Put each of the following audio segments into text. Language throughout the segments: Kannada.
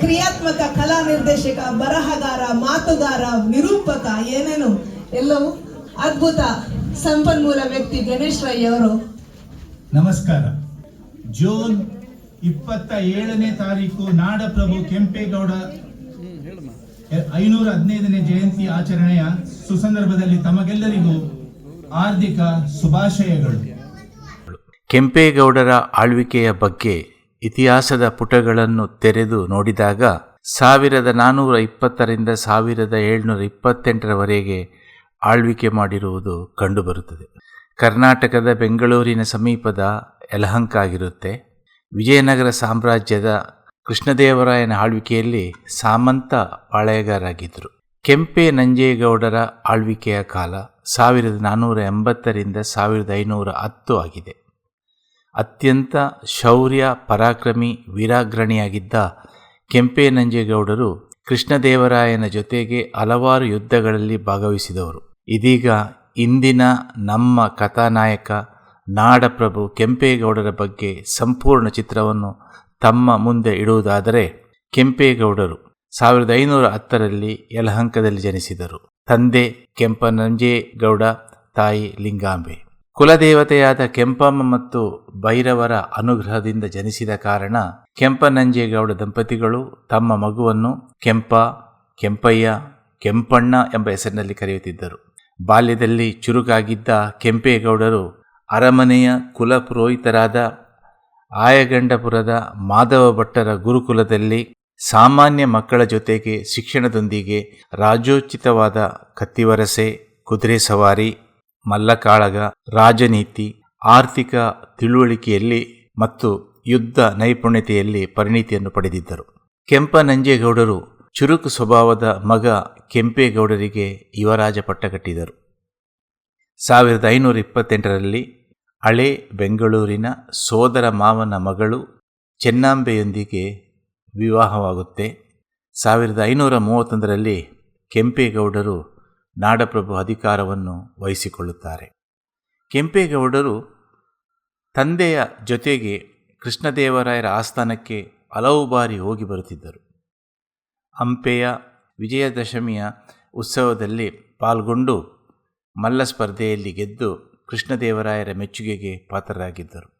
ಕ್ರಿಯಾತ್ಮಕ ಕಲಾ ನಿರ್ದೇಶಕ ಬರಹಗಾರ ಮಾತುಗಾರ ನಿರೂಪಕ ಏನೇನು ಎಲ್ಲವೂ ಅದ್ಭುತ ಸಂಪನ್ಮೂಲ ವ್ಯಕ್ತಿ ಗಣೇಶ್ ರೈ ಅವರು. ನಮಸ್ಕಾರ. ಜೂನ್ ಇಪ್ಪತ್ತ ಏಳನೇ ತಾರೀಕು ನಾಡಪ್ರಭು ಕೆಂಪೇಗೌಡ ಐನೂರ ಹದಿನೈದನೇ ಜಯಂತಿ ಆಚರಣೆಯ ಸುಸಂದರ್ಭದಲ್ಲಿ ತಮಗೆಲ್ಲರಿಗೂ ಹಾರ್ದಿಕ ಶುಭಾಶಯಗಳು. ಕೆಂಪೇಗೌಡರ ಆಳ್ವಿಕೆಯ ಬಗ್ಗೆ ಇತಿಹಾಸದ ಪುಟಗಳನ್ನು ತೆರೆದು ನೋಡಿದಾಗ ಸಾವಿರದ ನಾನ್ನೂರ ಇಪ್ಪತ್ತರಿಂದ ಸಾವಿರದ ಏಳ್ನೂರ ಇಪ್ಪತ್ತೆಂಟರವರೆಗೆ ಆಳ್ವಿಕೆ ಮಾಡಿರುವುದು ಕಂಡುಬರುತ್ತದೆ. ಕರ್ನಾಟಕದ ಬೆಂಗಳೂರಿನ ಸಮೀಪದ ಯಲಹಂಕ ಆಗಿರುತ್ತೆ ವಿಜಯನಗರ ಸಾಮ್ರಾಜ್ಯದ ಕೃಷ್ಣದೇವರಾಯನ ಆಳ್ವಿಕೆಯಲ್ಲಿ ಸಾಮಂತ ಪಾಳೆಯಗಾರಾಗಿದ್ದರು ಕೆಂಪೆ ನಂಜೇಗೌಡರ ಆಳ್ವಿಕೆಯ ಕಾಲ ಸಾವಿರದ ನಾನ್ನೂರ ಎಂಬತ್ತರಿಂದ ಸಾವಿರದ ಐನೂರ ಹತ್ತು ಆಗಿದೆ. ಅತ್ಯಂತ ಶೌರ್ಯ ಪರಾಕ್ರಮಿ ವೀರಾಗ್ರಣಿಯಾಗಿದ್ದ ಕೆಂಪೆ ನಂಜೇಗೌಡರು ಕೃಷ್ಣದೇವರಾಯನ ಜೊತೆಗೆ ಹಲವಾರು ಯುದ್ಧಗಳಲ್ಲಿ ಭಾಗವಹಿಸಿದವರು. ಇದೀಗ ಇಂದಿನ ನಮ್ಮ ಕಥಾನಾಯಕ ನಾಡಪ್ರಭು ಕೆಂಪೇಗೌಡರ ಬಗ್ಗೆ ಸಂಪೂರ್ಣ ಚಿತ್ರವನ್ನು ತಮ್ಮ ಮುಂದೆ ಇಡುವುದಾದರೆ ಕೆಂಪೇಗೌಡರು ಸಾವಿರದ ಐನೂರ ಹತ್ತರಲ್ಲಿ ಯಲಹಂಕದಲ್ಲಿ ಜನಿಸಿದರು. ತಂದೆ ಕೆಂಪನಂಜೇಗೌಡ, ತಾಯಿ ಲಿಂಗಾಂಬೆ. ಕುಲದೇವತೆಯಾದ ಕೆಂಪಮ್ಮ ಮತ್ತು ಭೈರವರ ಅನುಗ್ರಹದಿಂದ ಜನಿಸಿದ ಕಾರಣ ಕೆಂಪನಂಜೇಗೌಡ ದಂಪತಿಗಳು ತಮ್ಮ ಮಗುವನ್ನು ಕೆಂಪ, ಕೆಂಪಯ್ಯ, ಕೆಂಪಣ್ಣ ಎಂಬ ಹೆಸರಿನಲ್ಲಿ ಕರೆಯುತ್ತಿದ್ದರು. ಬಾಲ್ಯದಲ್ಲಿ ಚುರುಕಾಗಿದ್ದ ಕೆಂಪೇಗೌಡರು ಅರಮನೆಯ ಕುಲಪುರೋಹಿತರಾದ ಆಯಗಂಡಪುರದ ಮಾಧವ ಭಟ್ಟರ ಗುರುಕುಲದಲ್ಲಿ ಸಾಮಾನ್ಯ ಮಕ್ಕಳ ಜೊತೆಗೆ ಶಿಕ್ಷಣದೊಂದಿಗೆ ರಾಜೋಚಿತವಾದ ಕತ್ತಿವರಸೆ, ಕುದುರೆ ಸವಾರಿ ಮಲ್ಲಕಾಳಗ, ರಾಜನೀತಿ, ಆರ್ಥಿಕ ತಿಳುವಳಿಕೆಯಲ್ಲಿ ಮತ್ತು ಯುದ್ಧ ನೈಪುಣ್ಯತೆಯಲ್ಲಿ ಪರಿಣಿತಿಯನ್ನು ಪಡೆದಿದ್ದರು. ಕೆಂಪನಂಜೇಗೌಡರು ಚುರುಕು ಸ್ವಭಾವದ ಮಗ ಕೆಂಪೇಗೌಡರಿಗೆ ಯುವರಾಜ ಪಟ್ಟ ಕಟ್ಟಿದರು. ಸಾವಿರದ ಐನೂರ ಇಪ್ಪತ್ತೆಂಟರಲ್ಲಿ ಹಳೆ ಬೆಂಗಳೂರಿನ ಸೋದರ ಮಾವನ ಮಗಳು ಚೆನ್ನಾಂಬೆಯೊಂದಿಗೆ ವಿವಾಹವಾಗುತ್ತೆ. ಸಾವಿರದ ಐನೂರ ಮೂವತ್ತೊಂದರಲ್ಲಿ ಕೆಂಪೇಗೌಡರು ನಾಡಪ್ರಭು ಅಧಿಕಾರವನ್ನು ವಹಿಸಿಕೊಳ್ಳುತ್ತಾರೆ. ಕೆಂಪೇಗೌಡರು ತಂದೆಯ ಜೊತೆಗೆ ಕೃಷ್ಣದೇವರಾಯರ ಆಸ್ಥಾನಕ್ಕೆ ಹಲವು ಬಾರಿ ಹೋಗಿ ಬರುತ್ತಿದ್ದರು. ಹಂಪೆಯ ವಿಜಯದಶಮಿಯ ಉತ್ಸವದಲ್ಲಿ ಪಾಲ್ಗೊಂಡು ಮಲ್ಲ ಸ್ಪರ್ಧೆಯಲ್ಲಿ ಗೆದ್ದು ಕೃಷ್ಣದೇವರಾಯರ ಮೆಚ್ಚುಗೆಗೆ ಪಾತ್ರರಾಗಿದ್ದರು.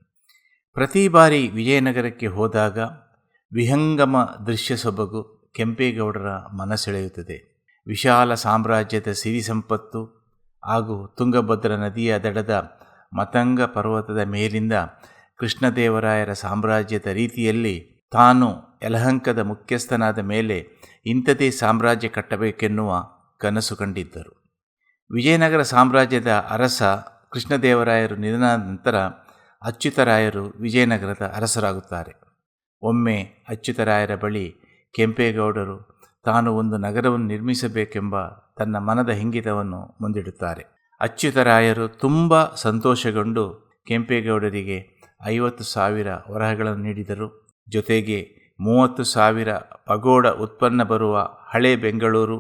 ಪ್ರತಿ ಬಾರಿ ವಿಜಯನಗರಕ್ಕೆ ಹೋದಾಗ ವಿಹಂಗಮ ದೃಶ್ಯ ಸೊಬಗು ಕೆಂಪೇಗೌಡರ ಮನಸೆಳೆಯುತ್ತದೆ. ವಿಶಾಲ ಸಾಮ್ರಾಜ್ಯದ ಸಿರಿ ಸಂಪತ್ತು ಹಾಗೂ ತುಂಗಭದ್ರಾ ನದಿಯ ದಡದ ಮತಂಗ ಪರ್ವತದ ಮೇಲಿಂದ ಕೃಷ್ಣದೇವರಾಯರ ಸಾಮ್ರಾಜ್ಯದ ರೀತಿಯಲ್ಲಿ ತಾನು ಯಲಹಂಕದ ಮುಖ್ಯಸ್ಥನಾದ ಮೇಲೆ ಇಂಥದೇ ಸಾಮ್ರಾಜ್ಯ ಕಟ್ಟಬೇಕೆನ್ನುವ ಕನಸು ಕಂಡಿದ್ದರು. ವಿಜಯನಗರ ಸಾಮ್ರಾಜ್ಯದ ಅರಸ ಕೃಷ್ಣದೇವರಾಯರು ನಿಧನಾದ ನಂತರ ಅಚ್ಯುತರಾಯರು ವಿಜಯನಗರದ ಅರಸರಾಗುತ್ತಾರೆ. ಒಮ್ಮೆ ಅಚ್ಯುತರಾಯರ ಬಳಿ ಕೆಂಪೇಗೌಡರು ತಾನು ಒಂದು ನಗರವನ್ನು ನಿರ್ಮಿಸಬೇಕೆಂಬ ತನ್ನ ಮನದ ಹಿಂಗಿತವನ್ನು ಮುಂದಿಡುತ್ತಾರೆ. ಅಚ್ಯುತರಾಯರು ತುಂಬ ಸಂತೋಷಗೊಂಡು ಕೆಂಪೇಗೌಡರಿಗೆ ಐವತ್ತು ಸಾವಿರ ವರಹಗಳನ್ನು ನೀಡಿದರು. ಜೊತೆಗೆ ಮೂವತ್ತು ಸಾವಿರ ಪಗೋಡ ಉತ್ಪನ್ನ ಬರುವ ಹಳೆ ಬೆಂಗಳೂರು,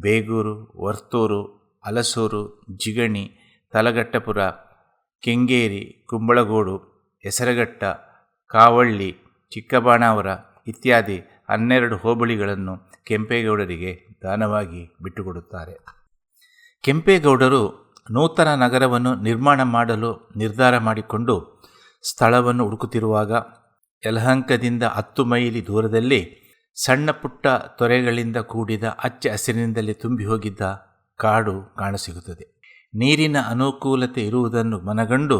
ಬೇಗೂರು, ವರ್ತೂರು, ಅಲಸೂರು, ಜಿಗಣಿ ತಲಗಟ್ಟಪುರ ಕೆಂಗೇರಿ, ಕುಂಬಳಗೋಡು, ಹೆಸರಘಟ್ಟ, ಕಾವಳ್ಳಿ, ಚಿಕ್ಕಬಾಣಾವರ ಇತ್ಯಾದಿ ಹನ್ನೆರಡು ಹೋಬಳಿಗಳನ್ನು ಕೆಂಪೇಗೌಡರಿಗೆ ದಾನವಾಗಿ ಬಿಟ್ಟುಕೊಡುತ್ತಾರೆ. ಕೆಂಪೇಗೌಡರು ನೂತನ ನಗರವನ್ನು ನಿರ್ಮಾಣ ಮಾಡಲು ನಿರ್ಧಾರ ಮಾಡಿಕೊಂಡು ಸ್ಥಳವನ್ನು ಹುಡುಕುತ್ತಿರುವಾಗ ಯಲಹಂಕದಿಂದ ಹತ್ತು ಮೈಲಿ ದೂರದಲ್ಲಿ ಸಣ್ಣ ಪುಟ್ಟ ತೊರೆಗಳಿಂದ ಕೂಡಿದ ಹಚ್ಚ ಹಸಿರಿನಿಂದಲೇ ತುಂಬಿ ಹೋಗಿದ್ದ ಕಾಡು ಕಾಣಸಿಗುತ್ತದೆ. ನೀರಿನ ಅನುಕೂಲತೆ ಇರುವುದನ್ನು ಮನಗಂಡು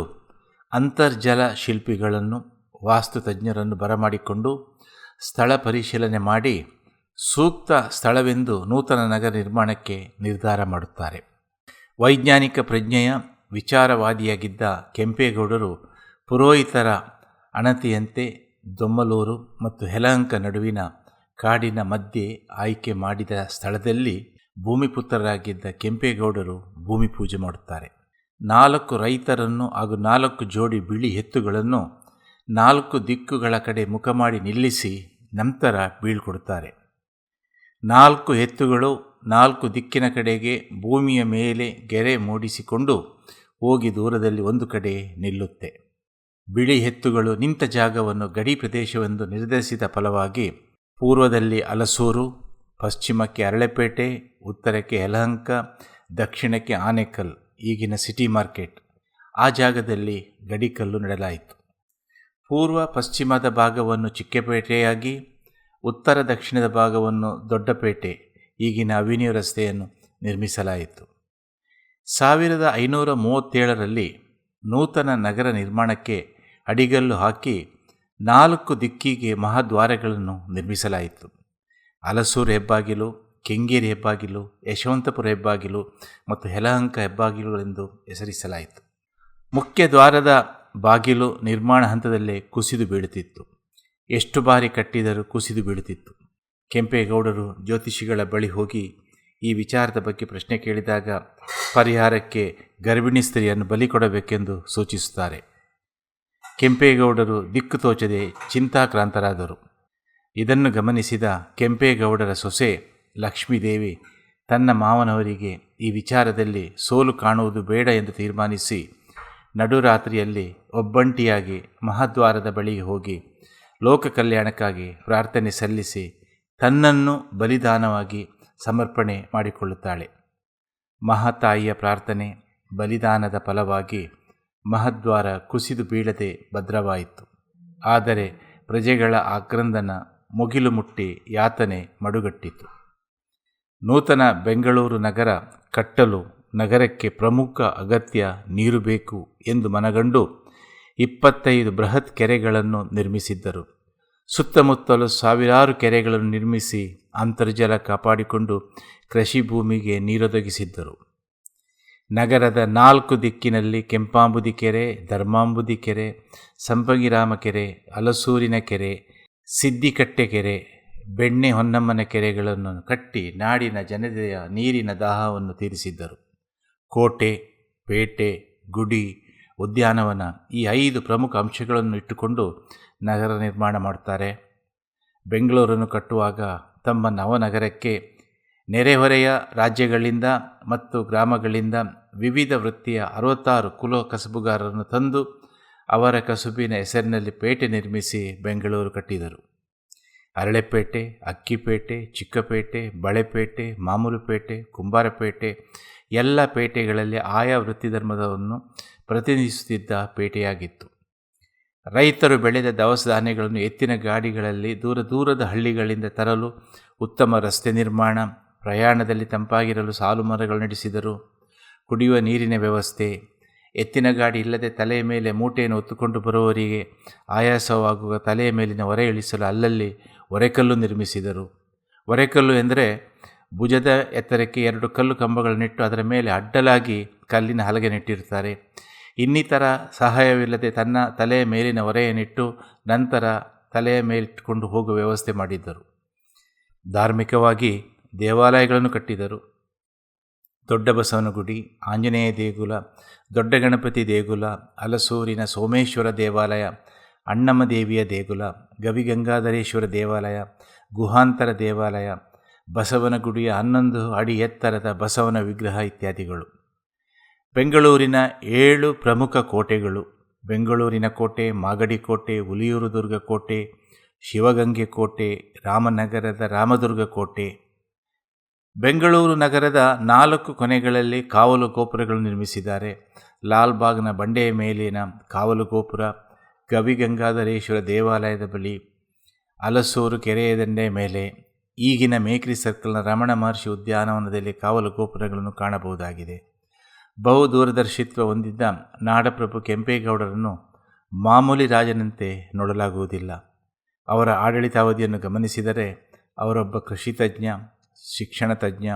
ಅಂತರ್ಜಲ ಶಿಲ್ಪಿಗಳನ್ನು ವಾಸ್ತುತಜ್ಞರನ್ನು ಬರಮಾಡಿಕೊಂಡು ಸ್ಥಳ ಪರಿಶೀಲನೆ ಮಾಡಿ ಸೂಕ್ತ ಸ್ಥಳವೆಂದು ನೂತನ ನಗರ ನಿರ್ಮಾಣಕ್ಕೆ ನಿರ್ಧಾರ ಮಾಡುತ್ತಾರೆ. ವೈಜ್ಞಾನಿಕ ಪ್ರಜ್ಞೆಯ ವಿಚಾರವಾದಿಯಾಗಿದ್ದ ಕೆಂಪೇಗೌಡರು ಪುರೋಹಿತರ ಅಣತಿಯಂತೆ ದೊಮ್ಮಲೂರು ಮತ್ತು ಹೆಲಹಂಕ ನಡುವಿನ ಕಾಡಿನ ಮಧ್ಯೆ ಆಯ್ಕೆ ಮಾಡಿದ ಸ್ಥಳದಲ್ಲಿ ಭೂಮಿಪುತ್ರರಾಗಿದ್ದ ಕೆಂಪೇಗೌಡರು ಭೂಮಿ ಪೂಜೆ ಮಾಡುತ್ತಾರೆ. ನಾಲ್ಕು ರೈತರನ್ನು ಹಾಗೂ ನಾಲ್ಕು ಜೋಡಿ ಬಿಳಿ ಎತ್ತುಗಳನ್ನು ನಾಲ್ಕು ದಿಕ್ಕುಗಳ ಕಡೆ ಮುಖ ಮಾಡಿ ನಿಲ್ಲಿಸಿ ನಂತರ ಬೀಳ್ಕೊಡುತ್ತಾರೆ. ನಾಲ್ಕು ಎತ್ತುಗಳು ನಾಲ್ಕು ದಿಕ್ಕಿನ ಕಡೆಗೆ ಭೂಮಿಯ ಮೇಲೆ ಗೆರೆ ಮೂಡಿಸಿಕೊಂಡು ಹೋಗಿ ದೂರದಲ್ಲಿ ಒಂದು ಕಡೆ ನಿಲ್ಲುತ್ತೆ. ಬಿಳಿ ಎತ್ತುಗಳು ನಿಂತ ಜಾಗವನ್ನು ಗಡಿ ಪ್ರದೇಶವೆಂದು ನಿರ್ಧರಿಸಿದ ಫಲವಾಗಿ ಪೂರ್ವದಲ್ಲಿ ಅಲಸೂರು, ಪಶ್ಚಿಮಕ್ಕೆ ಅರಳೆಪೇಟೆ, ಉತ್ತರಕ್ಕೆ ಯಲಹಂಕ, ದಕ್ಷಿಣಕ್ಕೆ ಆನೆಕಲ್, ಈಗಿನ ಸಿಟಿ ಮಾರ್ಕೆಟ್. ಆ ಜಾಗದಲ್ಲಿ ಗಡಿಕಲ್ಲು ನೆಡಲಾಯಿತು. ಪೂರ್ವ ಪಶ್ಚಿಮದ ಭಾಗವನ್ನು ಚಿಕ್ಕಪೇಟೆಯಾಗಿ, ಉತ್ತರ ದಕ್ಷಿಣದ ಭಾಗವನ್ನು ದೊಡ್ಡಪೇಟೆ, ಈಗಿನ ಅವಿನ್ಯೂ ರಸ್ತೆಯನ್ನು ನಿರ್ಮಿಸಲಾಯಿತು. ಸಾವಿರದ ಐನೂರ ಮೂವತ್ತೇಳರಲ್ಲಿ ನೂತನ ನಗರ ನಿರ್ಮಾಣಕ್ಕೆ ಅಡಿಗಲ್ಲು ಹಾಕಿ ನಾಲ್ಕು ದಿಕ್ಕಿಗೆ ಮಹಾದ್ವಾರಗಳನ್ನು ನಿರ್ಮಿಸಲಾಯಿತು. ಹಲಸೂರು ಹೆಬ್ಬಾಗಿಲು, ಕೆಂಗೇರಿ ಹೆಬ್ಬಾಗಿಲು, ಯಶವಂತಪುರ ಹೆಬ್ಬಾಗಿಲು ಮತ್ತು ಯಲಹಂಕ ಹೆಬ್ಬಾಗಿಲುಗಳೆಂದು ಹೆಸರಿಸಲಾಯಿತು. ಮುಖ್ಯ ದ್ವಾರದ ಬಾಗಿಲು ನಿರ್ಮಾಣ ಹಂತದಲ್ಲೇ ಕುಸಿದು ಬೀಳುತ್ತಿತ್ತು. ಎಷ್ಟು ಬಾರಿ ಕಟ್ಟಿದರೂ ಕುಸಿದು ಬೀಳುತ್ತಿತ್ತು. ಕೆಂಪೇಗೌಡರು ಜ್ಯೋತಿಷಿಗಳ ಬಳಿ ಹೋಗಿ ಈ ವಿಚಾರದ ಬಗ್ಗೆ ಪ್ರಶ್ನೆ ಕೇಳಿದಾಗ ಪರಿಹಾರಕ್ಕೆ ಗರ್ಭಿಣಿ ಸ್ತ್ರೀಯನ್ನು ಬಲಿ ಕೊಡಬೇಕೆಂದು ಸೂಚಿಸುತ್ತಾರೆ. ಕೆಂಪೇಗೌಡರು ದಿಕ್ಕು ತೋಚದೆ ಚಿಂತಾಕ್ರಾಂತರಾದರು. ಇದನ್ನು ಗಮನಿಸಿದ ಕೆಂಪೇಗೌಡರ ಸೊಸೆ ಲಕ್ಷ್ಮೀದೇವಿ ತನ್ನ ಮಾವನವರಿಗೆ ಈ ವಿಚಾರದಲ್ಲಿ ಸೋಲು ಕಾಣುವುದು ಬೇಡ ಎಂದು ತೀರ್ಮಾನಿಸಿ ನಡುರಾತ್ರಿಯಲ್ಲಿ ಒಬ್ಬಂಟಿಯಾಗಿ ಮಹಾದ್ವಾರದ ಬಳಿಗೆ ಹೋಗಿ ಲೋಕ ಕಲ್ಯಾಣಕ್ಕಾಗಿ ಪ್ರಾರ್ಥನೆ ಸಲ್ಲಿಸಿ ತನ್ನನ್ನು ಬಲಿದಾನವಾಗಿ ಸಮರ್ಪಣೆ ಮಾಡಿಕೊಳ್ಳುತ್ತಾಳೆ. ಮಹಾತಾಯಿಯ ಪ್ರಾರ್ಥನೆ ಬಲಿದಾನದ ಫಲವಾಗಿ ಮಹದ್ವಾರ ಕುಸಿದು ಬೀಳದೆ ಭದ್ರವಾಯಿತು. ಆದರೆ ಪ್ರಜೆಗಳ ಆಕ್ರಂದನ ಮುಗಿಲು ಮುಟ್ಟಿ ಯಾತನೆ ಮಡುಗಟ್ಟಿತು. ನೂತನ ಬೆಂಗಳೂರು ನಗರ ಕಟ್ಟಲು ನಗರಕ್ಕೆ ಪ್ರಮುಖ ಅಗತ್ಯ ನೀರು ಬೇಕು ಎಂದು ಮನಗಂಡು ಇಪ್ಪತ್ತೈದು ಬೃಹತ್ ಕೆರೆಗಳನ್ನು ನಿರ್ಮಿಸಿದ್ದರು. ಸುತ್ತಮುತ್ತಲು ಸಾವಿರಾರು ಕೆರೆಗಳನ್ನು ನಿರ್ಮಿಸಿ ಅಂತರ್ಜಲ ಕಾಪಾಡಿಕೊಂಡು ಕೃಷಿ ಭೂಮಿಗೆ ನೀರೊದಗಿಸಿದ್ದರು. ನಗರದ ನಾಲ್ಕು ದಿಕ್ಕಿನಲ್ಲಿ ಕೆಂಪಾಂಬುದಿ ಕೆರೆ, ಧರ್ಮಾಂಬುದಿ ಕೆರೆ ಸಂಪಂಗಿರಾಮ ಕೆರೆ, ಅಲಸೂರಿನ ಕೆರೆ, ಸಿದ್ದಿಕಟ್ಟೆ ಕೆರೆ, ಬೆಣ್ಣೆ ಹೊನ್ನಮ್ಮನ ಕೆರೆಗಳನ್ನು ಕಟ್ಟಿ ನಾಡಿನ ಜನತೆಯ ನೀರಿನ ದಾಹವನ್ನು ತೀರಿಸಿದ್ದರು. ಕೋಟೆ, ಪೇಟೆ, ಗುಡಿ, ಉದ್ಯಾನವನ ಈ ಐದು ಪ್ರಮುಖ ಅಂಶಗಳನ್ನು ಇಟ್ಟುಕೊಂಡು ನಗರ ನಿರ್ಮಾಣ ಮಾಡ್ತಾರೆ ಬೆಂಗಳೂರನ್ನು ಕಟ್ಟುವಾಗ ತಮ್ಮ ನವನಗರಕ್ಕೆ ನೆರೆಹೊರೆಯ ರಾಜ್ಯಗಳಿಂದ ಮತ್ತು ಗ್ರಾಮಗಳಿಂದ ವಿವಿಧ ವೃತ್ತಿಯ ಅರವತ್ತಾರು ಕುಲ ಕಸಬುಗಾರರನ್ನು ತಂದು ಅವರ ಕಸುಬಿನ ಹೆಸರಿನಲ್ಲಿ ಪೇಟೆ ನಿರ್ಮಿಸಿ ಬೆಂಗಳೂರು ಕಟ್ಟಿದರು. ಅರಳೆಪೇಟೆ, ಅಕ್ಕಿಪೇಟೆ, ಚಿಕ್ಕಪೇಟೆ, ಬಳೆಪೇಟೆ, ಮಾಮೂಲುಪೇಟೆ, ಕುಂಬಾರಪೇಟೆ ಎಲ್ಲ ಪೇಟೆಗಳಲ್ಲಿ ಆಯಾ ವೃತ್ತಿ ಧರ್ಮದವನ್ನು ಪ್ರತಿನಿಧಿಸುತ್ತಿದ್ದ ಪೇಟೆಯಾಗಿತ್ತು. ರೈತರು ಬೆಳೆದ ದವಸ ಧಾನ್ಯಗಳನ್ನು ಎತ್ತಿನ ಗಾಡಿಗಳಲ್ಲಿ ದೂರ ದೂರದ ಹಳ್ಳಿಗಳಿಂದ ತರಲು, ಉತ್ತಮ ರಸ್ತೆ ನಿರ್ಮಾಣ, ಪ್ರಯಾಣದಲ್ಲಿ ತಂಪಾಗಿರಲು ಸಾಲು ಮರಗಳು ನಡೆಸಿದರು, ಕುಡಿಯುವ ನೀರಿನ ವ್ಯವಸ್ಥೆ, ಎತ್ತಿನ ಗಾಡಿ ಇಲ್ಲದೆ ತಲೆಯ ಮೇಲೆ ಮೂಟೆಯನ್ನು ಹೊತ್ತುಕೊಂಡು ಬರುವವರಿಗೆ ಆಯಾಸವಾಗುವ ತಲೆಯ ಮೇಲಿನ ಹೊರೆ ಇಳಿಸಲು ಅಲ್ಲಲ್ಲಿ ಒರೆಕಲ್ಲು ನಿರ್ಮಿಸಿದರು. ಒರೆಕಲ್ಲು ಎಂದರೆ ಭುಜದ ಎತ್ತರಕ್ಕೆ ಎರಡು ಕಲ್ಲು ಕಂಬಗಳನ್ನಿಟ್ಟು ಅದರ ಮೇಲೆ ಅಡ್ಡಲಾಗಿ ಕಲ್ಲಿನ ಹಲಗೆ ನೆಟ್ಟಿರುತ್ತಾರೆ. ಇನ್ನಿತರ ಸಹಾಯವಿಲ್ಲದೆ ತನ್ನ ತಲೆಯ ಮೇಲಿನ ಹೊರೆಯನ್ನಿಟ್ಟು ನಂತರ ತಲೆಯ ಮೇಲಿಟ್ಟುಕೊಂಡು ಹೋಗುವ ವ್ಯವಸ್ಥೆ ಮಾಡಿದ್ದರು. ಧಾರ್ಮಿಕವಾಗಿ ದೇವಾಲಯಗಳನ್ನು ಕಟ್ಟಿದರು ದೊಡ್ಡ ಬಸವನಗುಡಿ, ಆಂಜನೇಯ ದೇಗುಲ, ದೊಡ್ಡ ಗಣಪತಿ ದೇಗುಲ, ಅಲಸೂರಿನ ಸೋಮೇಶ್ವರ ದೇವಾಲಯ, ಅಣ್ಣಮ್ಮ ದೇವಿಯ ದೇಗುಲ, ಗವಿಗಂಗಾಧರೇಶ್ವರ ದೇವಾಲಯ, ಗುಹಾಂತರ ದೇವಾಲಯ ಬಸವನ ಗುಡಿಯ ಹನ್ನೊಂದು ಅಡಿ ಎತ್ತರದ ಬಸವನ ವಿಗ್ರಹ ಇತ್ಯಾದಿಗಳು. ಬೆಂಗಳೂರಿನ ಏಳು ಪ್ರಮುಖ ಕೋಟೆಗಳು. ಬೆಂಗಳೂರಿನ ಕೋಟೆ, ಮಾಗಡಿ ಕೋಟೆ, ಹುಲಿಯೂರು ದುರ್ಗ ಕೋಟೆ, ಶಿವಗಂಗೆ ಕೋಟೆ, ರಾಮನಗರದ ರಾಮದುರ್ಗ ಕೋಟೆ. ಬೆಂಗಳೂರು ನಗರದ ನಾಲ್ಕು ಕೊನೆಗಳಲ್ಲಿ ಕಾವಲು ಗೋಪುರಗಳು ನಿರ್ಮಿಸಿದ್ದಾರೆ. ಲಾಲ್ಬಾಗ್ನ ಬಂಡೆಯ ಮೇಲಿನ ಕಾವಲು ಗೋಪುರ, ಗವಿಗಂಗಾಧರೇಶ್ವರ ದೇವಾಲಯದ ಬಳಿ, ಅಲಸೂರು ಕೆರೆಯ ದಂಡೆಯ ಮೇಲೆ ಈಗಿನ ಮೇಕ್ರಿ ಸರ್ಕಲ್ನ ರಮಣ ಮಹರ್ಷಿ ಉದ್ಯಾನವನದಲ್ಲಿ ಕಾವಲು ಗೋಪುರಗಳನ್ನು ಕಾಣಬಹುದಾಗಿದೆ. ಬಹು ದೂರದರ್ಶಿತ್ವ ಹೊಂದಿದ್ದ ನಾಡಪ್ರಭು ಕೆಂಪೇಗೌಡರನ್ನು ಮಾಮೂಲಿ ರಾಜನಂತೆ ನೋಡಲಾಗುವುದಿಲ್ಲ. ಅವರ ಆಡಳಿತಾವಧಿಯನ್ನು ಗಮನಿಸಿದರೆ ಅವರೊಬ್ಬ ಕೃಷಿ ತಜ್ಞ, ಶಿಕ್ಷಣ ತಜ್ಞ,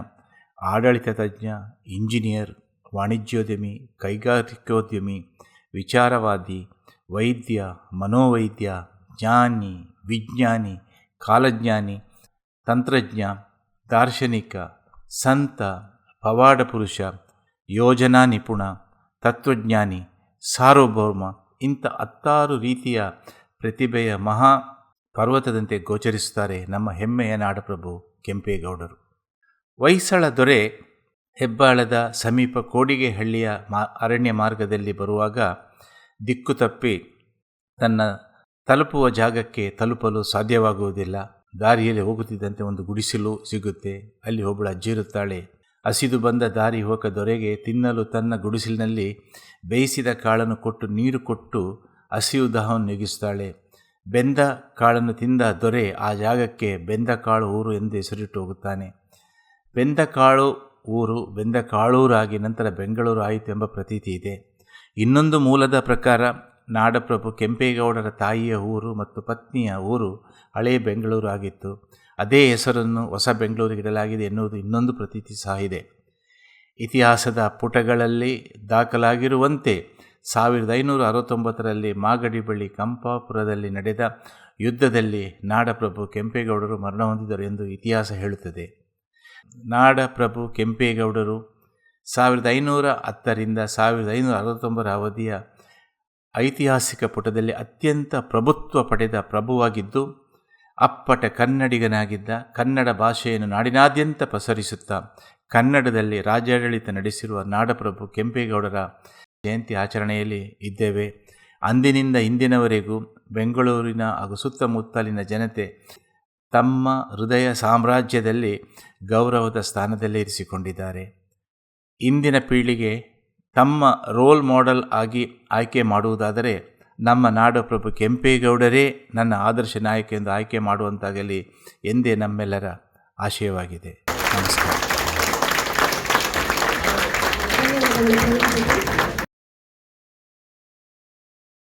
ಆಡಳಿತ ತಜ್ಞ, ಇಂಜಿನಿಯರ್, ವಾಣಿಜ್ಯೋದ್ಯಮಿ, ಕೈಗಾರಿಕೋದ್ಯಮಿ, ವಿಚಾರವಾದಿ, ವೈದ್ಯ, ಮನೋವೈದ್ಯ, ಜ್ಞಾನಿ, ವಿಜ್ಞಾನಿ, ಕಾಲಜ್ಞಾನಿ ತಂತ್ರಜ್ಞ, ದಾರ್ಶನಿಕ, ಸಂತ, ಪವಾಡ ಪುರುಷ, ಯೋಜನಾ ನಿಪುಣ, ತತ್ವಜ್ಞಾನಿ, ಸಾರ್ವಭೌಮ ಇಂಥ ಹತ್ತಾರು ರೀತಿಯ ಪ್ರತಿಭೆಯ ಮಹಾ ಪರ್ವತದಂತೆ ಗೋಚರಿಸುತ್ತಾರೆ ನಮ್ಮ ಹೆಮ್ಮೆಯ ನಾಡಪ್ರಭು ಕೆಂಪೇಗೌಡರು. ಹೊಯ್ಸಳ ದೊರೆ ಹೆಬ್ಬಾಳದ ಸಮೀಪ ಕೋಡಿಗೆಹಳ್ಳಿಯ ಮಾ, ಅರಣ್ಯ ಮಾರ್ಗದಲ್ಲಿ ಬರುವಾಗ ದಿಕ್ಕು ತಪ್ಪಿ ತನ್ನ ತಲುಪುವ ಜಾಗಕ್ಕೆ ತಲುಪಲು ಸಾಧ್ಯವಾಗುವುದಿಲ್ಲ. ದಾರಿಯಲ್ಲಿ ಹೋಗುತ್ತಿದ್ದಂತೆ ಒಂದು ಗುಡಿಸಲು ಸಿಗುತ್ತೆ. ಅಲ್ಲಿ ಒಬ್ಬಳು ಅಜ್ಜಿ ಇರುತ್ತಾಳೆ. ಹಸಿದು ಬಂದ ದಾರಿ ಹೋಗ ದೊರೆಗೆ ತಿನ್ನಲು ತನ್ನ ಗುಡಿಸಲಿನಲ್ಲಿ ಬೇಯಿಸಿದ ಕಾಳನ್ನು ಕೊಟ್ಟು ನೀರು ಕೊಟ್ಟು ಹಸಿವು ದಾಹವನ್ನು ನೀಗಿಸ್ತಾಳೆ ಬೆಂದ ಕಾಳನ್ನು ತಿಂದ ದೊರೆ ಆ ಜಾಗಕ್ಕೆ ಬೆಂದ ಕಾಳು ಊರು ಎಂದು ಹೆಸರಿಟ್ಟು ಹೋಗುತ್ತಾನೆ. ಬೆಂದ ಕಾಳು ಊರು ಬೆಂದ ಕಾಳೂರಾಗಿ ನಂತರ ಬೆಂಗಳೂರು ಆಯಿತು ಎಂಬ ಪ್ರತೀತಿ ಇದೆ. ಇನ್ನೊಂದು ಮೂಲದ ಪ್ರಕಾರ ನಾಡಪ್ರಭು ಕೆಂಪೇಗೌಡರ ತಾಯಿಯ ಊರು ಮತ್ತು ಪತ್ನಿಯ ಊರು ಹಳೇ ಬೆಂಗಳೂರು ಆಗಿತ್ತು. ಅದೇ ಹೆಸರನ್ನು ಹೊಸ ಬೆಂಗಳೂರಿಗೆ ಇಡಲಾಗಿದೆ ಎನ್ನುವುದು ಇನ್ನೊಂದು ಪ್ರತೀತಿ ಸಹ ಇದೆ. ಇತಿಹಾಸದ ಪುಟಗಳಲ್ಲಿ ದಾಖಲಾಗಿರುವಂತೆ ಸಾವಿರದ ಐನೂರ ಅರವತ್ತೊಂಬತ್ತರಲ್ಲಿ ಮಾಗಡಿ ಬಳಿ ಕಂಪಾಪುರದಲ್ಲಿ ನಡೆದ ಯುದ್ಧದಲ್ಲಿ ನಾಡಪ್ರಭು ಕೆಂಪೇಗೌಡರು ಮರಣ ಹೊಂದಿದರು ಎಂದು ಇತಿಹಾಸ ಹೇಳುತ್ತದೆ. ನಾಡಪ್ರಭು ಕೆಂಪೇಗೌಡರು ಸಾವಿರದ ಐನೂರ ಹತ್ತರಿಂದ ಸಾವಿರದ ಐನೂರ ಅರವತ್ತೊಂಬರ ಅವಧಿಯ ಐತಿಹಾಸಿಕ ಪುಟದಲ್ಲಿ ಅತ್ಯಂತ ಪ್ರಭುತ್ವ ಪಡೆದ ಪ್ರಭುವಾಗಿದ್ದು, ಅಪ್ಪಟ ಕನ್ನಡಿಗನಾಗಿದ್ದ ಕನ್ನಡ ಭಾಷೆಯನ್ನು ನಾಡಿನಾದ್ಯಂತ ಪಸರಿಸುತ್ತಾ ಕನ್ನಡದಲ್ಲಿ ರಾಜ್ಯಾಡಳಿತ ನಡೆಸಿರುವ ನಾಡಪ್ರಭು ಕೆಂಪೇಗೌಡರ ಜಯಂತಿ ಆಚರಣೆಯಲ್ಲಿ ಇದ್ದೇವೆ. ಅಂದಿನಿಂದ ಇಂದಿನವರೆಗೂ ಬೆಂಗಳೂರಿನ ಹಾಗೂ ಸುತ್ತಮುತ್ತಲಿನ ಜನತೆ ತಮ್ಮ ಹೃದಯ ಸಾಮ್ರಾಜ್ಯದಲ್ಲಿ ಗೌರವದ ಸ್ಥಾನದಲ್ಲೇ ಇರಿಸಿಕೊಂಡಿದ್ದಾರೆ. ಇಂದಿನ ಪೀಳಿಗೆ ತಮ್ಮ ರೋಲ್ ಮಾಡೆಲ್ ಆಗಿ ಆಯ್ಕೆ ಮಾಡುವುದಾದರೆ ನಮ್ಮ ನಾಡಪ್ರಭು ಕೆಂಪೇಗೌಡರೇ ನನ್ನ ಆದರ್ಶ ನಾಯಕ ಎಂದು ಆಯ್ಕೆ ಮಾಡುವಂತಾಗಲಿ ಎಂದೇ ನಮ್ಮೆಲ್ಲರ ಆಶಯವಾಗಿದೆ. ನಮಸ್ಕಾರ.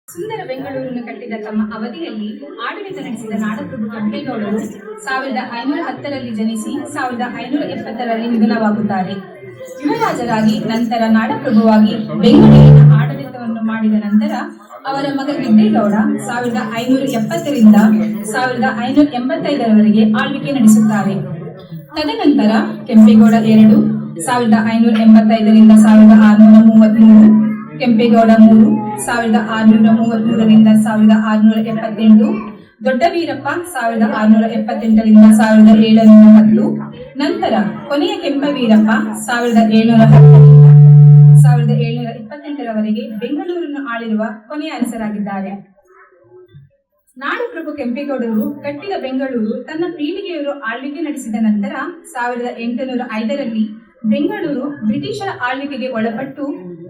ಸುಂದರ ಬೆಂಗಳೂರನ್ನು ಕಟ್ಟಿದ ತಮ್ಮ ಅವಧಿಯಲ್ಲಿ ಆಡಳಿತ ನಡೆಸಿದ ನಾಡಪ್ರಭು ಕೆಂಪೇಗೌಡರು ಸಾವಿರದ ಐನೂರ ಹತ್ತರಲ್ಲಿ ಜನಿಸಿ ಸಾವಿರದ ಐನೂರ ಎಪ್ಪತ್ತರಲ್ಲಿ ನಿಧನವಾಗುತ್ತಾರೆ. ಯುವರಾಜರಾಗಿ ನಂತರ ನಾಡಪ್ರಭುವಾಗಿ ಬೆಂಗಳೂರಿನ ಆಡಳಿತವನ್ನು ಮಾಡಿದ ನಂತರ ಅವರ ಮಗ ಗಿಡ್ಡೇಗೌಡ ಸಾವಿರದ ಐನೂರ ಎಪ್ಪತ್ತರಿಂದ ಸಾವಿರದ ಐನೂರ ಎಂಬತ್ತೈದರವರೆಗೆ ಆಳ್ವಿಕೆ ನಡೆಸುತ್ತಾರೆ. ತದನಂತರ ಕೆಂಪೇಗೌಡ ಎರಡು, ಸಾವಿರದ ಐನೂರ ಎಂಬತ್ತೈದರಿಂದ ಸಾವಿರದ ಆರುನೂರ ಮೂವತ್ತ್ಮೂರು ಕೆಂಪೇಗೌಡ ಮೂರು, ಸಾವಿರದ ಆರುನೂರ ಮೂವತ್ತ್ಮೂರರಿಂದ ಸಾವಿರದ ಆರುನೂರ ಎಪ್ಪತ್ತೆಂಟು ದೊಡ್ಡ ವೀರಪ್ಪ ಸಾವಿರದ ಆರುನೂರ ಎಪ್ಪತ್ತೆಂಟರಿಂದ ಸಾವಿರದ ಏಳುನೂರ ಹತ್ತು. ನಂತರ ಕೊನೆಯ ಕೆಂಪ ವೀರಪ್ಪ ಸಾವಿರದ ಏಳುನೂರ ಹತ್ತರಿಂದ ಸಾವಿರದ ಏಳುನೂರ ಇಪ್ಪತ್ತೆಂಟರವರೆಗೆ ಬೆಂಗಳೂರನ್ನು ಆಳಿರುವ ಕೊನೆಯ ಅರಸರಾಗಿದ್ದಾರೆ. ನಾಡಪ್ರಭು ಕೆಂಪೇಗೌಡರು ಕಟ್ಟಿದ ಬೆಂಗಳೂರು ತನ್ನ ಪೀಳಿಗೆಯವರು ಆಳ್ವಿಕೆ ನಡೆಸಿದ ನಂತರ ಸಾವಿರದ ಎಂಟುನೂರ ಐದರಲ್ಲಿ ಬೆಂಗಳೂರು ಬ್ರಿಟಿಷರ ಆಳ್ವಿಕೆಗೆ ಒಳಪಟ್ಟು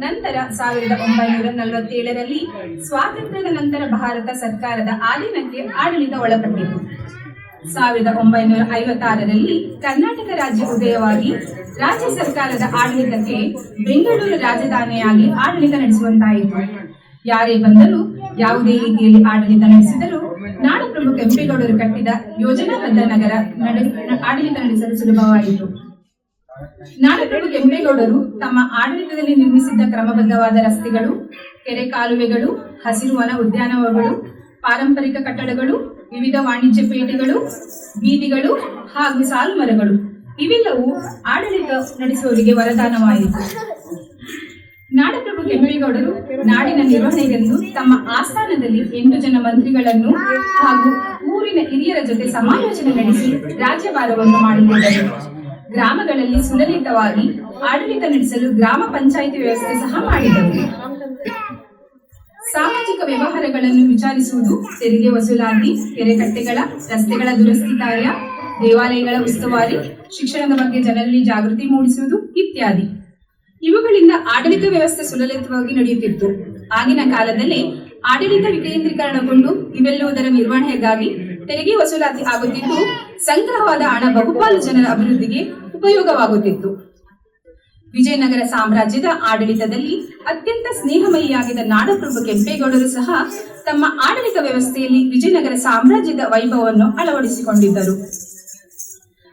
ನಂತರ ಸಾವಿರದ ಒಂಬೈನೂರ ನಲವತ್ತೇಳರಲ್ಲಿ ಸ್ವಾತಂತ್ರ್ಯದ ನಂತರ ಭಾರತ ಸರ್ಕಾರದ ಆಧೀನಕ್ಕೆ ಆಡಳಿತ ಒಳಪಟ್ಟಿತು. ಸಾವಿರದ ಒಂಬೈನೂರ ಐವತ್ತಾರರಲ್ಲಿ ಕರ್ನಾಟಕ ರಾಜ್ಯ ಉದಯವಾಗಿ ರಾಜ್ಯ ಸರ್ಕಾರದ ಆಡಳಿತಕ್ಕೆ ಬೆಂಗಳೂರು ರಾಜಧಾನಿಯಾಗಿ ಆಡಳಿತ ನಡೆಸುವಂತಾಯಿತು. ಯಾರೇ ಬಂದರೂ ಯಾವುದೇ ರೀತಿಯಲ್ಲಿ ಆಡಳಿತ ನಡೆಸಿದರೂ ನಾಡಪ್ರಭು ಕೆಂಪೇಗೌಡರು ಕಟ್ಟಿದ ಯೋಜನಾಬದ್ಧ ನಗರ ನಡೆ ಆಡಳಿತ ನಡೆಸಲು ಸುಲಭವಾಯಿತು. ನಾಡಪ್ರಭು ಕೆಂಪೇಗೌಡರು ತಮ್ಮ ಆಡಳಿತದಲ್ಲಿ ನಿರ್ಮಿಸಿದ್ದ ಕ್ರಮಬದ್ಧವಾದ ರಸ್ತೆಗಳು, ಕೆರೆ ಕಾಲುವೆಗಳು, ಹಸಿರು ವನ ಉದ್ಯಾನವನಗಳು, ಪಾರಂಪರಿಕ ಕಟ್ಟಡಗಳು, ವಿವಿಧ ವಾಣಿಜ್ಯ ಪೇಟೆಗಳು, ಬೀದಿಗಳು ಹಾಗೂ ಸಾಲು ಮರಗಳು. ಇವೆಲ್ಲವೂ ಆಡಳಿತ ನಡೆಸುವವರಿಗೆ ವರದಾನವಾಯಿತು. ನಾಡಪ್ರಭು ಕೆಂಪೇಗೌಡರು ನಾಡಿನ ನಿರ್ವಹಣೆಗೆಂದು ತಮ್ಮ ಆಸ್ಥಾನದಲ್ಲಿ ಎಂಟು ಜನ ಮಂತ್ರಿಗಳನ್ನು ಹಾಗೂ ಊರಿನ ಹಿರಿಯರ ಜೊತೆ ಸಮಾಲೋಚನೆ ನಡೆಸಿ ರಾಜ್ಯಭಾರವನ್ನು ಮಾಡಿಕೊಂಡರು. ಗ್ರಾಮಗಳಲ್ಲಿ ಸುಲಲಿತವಾಗಿ ಆಡಳಿತ ನಡೆಸಲು ಗ್ರಾಮ ಪಂಚಾಯಿತಿ ವ್ಯವಸ್ಥೆ ಸಹ ಮಾಡಿದರು. ಸಾಮಾಜಿಕ ವ್ಯವಹಾರಗಳನ್ನು ವಿಚಾರಿಸುವುದು, ತೆರಿಗೆ ವಸೂಲಾತಿ ಕೆರೆಕಟ್ಟೆಗಳ ರಸ್ತೆಗಳ ದುರಸ್ತಿ ಕಾರ್ಯ, ದೇವಾಲಯಗಳ ಉಸ್ತುವಾರಿ, ಶಿಕ್ಷಣದ ಬಗ್ಗೆ ಜನರಲ್ಲಿ ಜಾಗೃತಿ ಮೂಡಿಸುವುದು ಇತ್ಯಾದಿ. ಇವುಗಳಿಂದ ಆಡಳಿತ ವ್ಯವಸ್ಥೆ ಸುಲಲಿತವಾಗಿ ನಡೆಯುತ್ತಿತ್ತು. ಆಗಿನ ಕಾಲದಲ್ಲಿ ಆಡಳಿತ ವಿಕೇಂದ್ರೀಕರಣಗೊಂಡು ಇವೆಲ್ಲವುದರ ನಿರ್ವಹಣೆಗಾಗಿ ತೆರಿಗೆ ವಸೂಲಾತಿ ಆಗುತ್ತಿದ್ದು, ಸಂಗ್ರಹವಾದ ಹಣ ಬಹುಪಾಲು ಜನರ ಅಭಿವೃದ್ಧಿಗೆ ಉಪಯೋಗವಾಗುತ್ತಿತ್ತು. ವಿಜಯನಗರ ಸಾಮ್ರಾಜ್ಯದ ಆಡಳಿತದಲ್ಲಿ ಅತ್ಯಂತ ಸ್ನೇಹಮಯಿಯಾಗಿದ್ದ ನಾಡಪ್ರಭು ಕೆಂಪೇಗೌಡರು ಸಹ ತಮ್ಮ ಆಡಳಿತ ವ್ಯವಸ್ಥೆಯಲ್ಲಿ ವಿಜಯನಗರ ಸಾಮ್ರಾಜ್ಯದ ವೈಭವವನ್ನು ಅಳವಡಿಸಿಕೊಂಡಿದ್ದರು.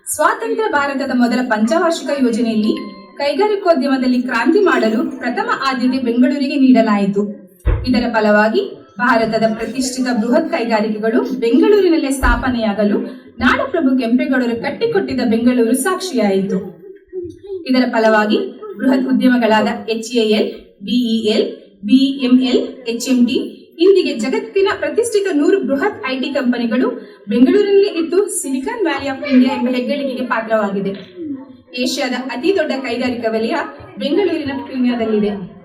ಸ್ವಾತಂತ್ರ್ಯ ಭಾರತದ ಮೊದಲ ಪಂಚವಾರ್ಷಿಕ ಯೋಜನೆಯಲ್ಲಿ ಕೈಗಾರಿಕೋದ್ಯಮದಲ್ಲಿ ಕ್ರಾಂತಿ ಮಾಡಲು ಪ್ರಥಮ ಆದ್ಯತೆ ಬೆಂಗಳೂರಿಗೆ ನೀಡಲಾಯಿತು. ಇದರ ಫಲವಾಗಿ ಭಾರತದ ಪ್ರತಿಷ್ಠಿತ ಬೃಹತ್ ಕೈಗಾರಿಕೆಗಳು ಬೆಂಗಳೂರಿನಲ್ಲೇ ಸ್ಥಾಪನೆಯಾಗಲು ನಾಡಪ್ರಭು ಕೆಂಪೇಗೌಡರು ಕಟ್ಟಿಕೊಟ್ಟಿದ್ದ ಬೆಂಗಳೂರು ಸಾಕ್ಷಿಯಾಯಿತು. ಇದರ ಫಲವಾಗಿ ಬೃಹತ್ ಉದ್ಯಮಗಳಾದ ಎಚ್ಎಎಲ್ ಬಿಇಎಲ್ ಬಿಎಂಎಲ್ ಎಚ್ಎಂಡಿ ಇಂದಿಗೆ ಜಗತ್ತಿನ ಪ್ರತಿಷ್ಠಿತ ನೂರು ಬೃಹತ್ ಐಟಿ ಕಂಪನಿಗಳು ಬೆಂಗಳೂರಿನಲ್ಲಿ ಇದ್ದು ಸಿಲಿಕಾನ್ ವ್ಯಾಲಿ ಆಫ್ ಇಂಡಿಯಾ ಎಂಬ ಹೆಗ್ಗಳಿಕೆಗೆ ಪಾತ್ರವಾಗಿದೆ. ಏಷ್ಯಾದ ಅತಿ ದೊಡ್ಡ ಕೈಗಾರಿಕಾ ವಲಯ ಬೆಂಗಳೂರಿನ ಪೀಣ್ಯದಲ್ಲಿದೆ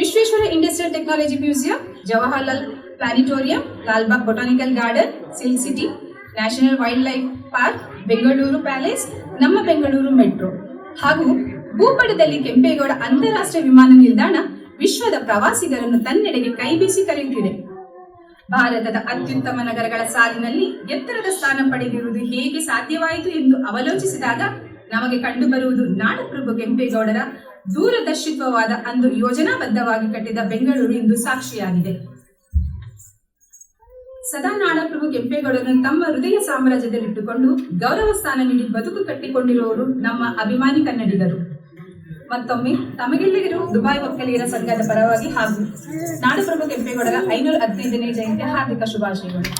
Visvesvaraya industrial technology museum, Jawaharlal planetarium, Lalbagh botanical garden, silk city, national wildlife park, Bengaluru palace, ನಮ್ಮ ಬೆಂಗಳೂರು ಮೆಟ್ರೋ. ಹಾಗೂ ಭೂಪಟದಲ್ಲಿ ಕೆಂಪೇಗೌಡ ಅಂತಾರಾಷ್ಟ್ರೀಯ ವಿಮಾನ ನಿಲ್ದಾಣ ವಿಶ್ವದ ಪ್ರವಾಸಿಗರನ್ನು ತನ್ನೆಡೆಗೆ ಕೈಬೀಸಿ ಕರೆಯುತ್ತಿದೆ. ಭಾರತದ ಅತ್ಯುತ್ತಮ ನಗರಗಳ ಸಾಲಿನಲ್ಲಿ ಎತ್ತರದ ಸ್ಥಾನ ಪಡೆದಿರುವುದು ಹೇಗೆ ಸಾಧ್ಯವಾಯಿತು ಎಂದು ಅವಲೋಚಿಸಿದಾಗ ನಮಗೆ ಕಂಡುಬರುವುದು ನಾಡಪ್ರಭು ಕೆಂಪೇಗೌಡರ ದೂರದರ್ಶಿತ್ವವಾದ ಅಂದು ಯೋಜನಾಬದ್ಧವಾಗಿ ಕಟ್ಟಿದ ಬೆಂಗಳೂರು ಇಂದು ಸಾಕ್ಷಿಯಾಗಿದೆ. ಸದಾ ನಾಡಪ್ರಭು ಕೆಂಪೇಗೌಡರನ್ನು ತಮ್ಮ ಹೃದಯ ಸಾಮ್ರಾಜ್ಯದಲ್ಲಿಟ್ಟುಕೊಂಡು ಗೌರವ ಸ್ಥಾನ ನೀಡಿ ಬದುಕು ಕಟ್ಟಿಕೊಂಡಿರುವವರು ನಮ್ಮ ಅಭಿಮಾನಿ ಕನ್ನಡಿಗರು. ಮತ್ತೊಮ್ಮೆ ತಮಗೆಲ್ಲಿಗರು ದುಬಾಯ್ ಒಕ್ಕಲಿಗರ ಸಂಘದ ಪರವಾಗಿ ಹಾಗೂ ನಾಡಪ್ರಭು ಕೆಂಪೇಗೌಡರ ಐನೂರ ಹದಿನೈದನೇ ಜಯಂತಿ ಹಾರ್ದಿಕ ಶುಭಾಶಯಗಳು.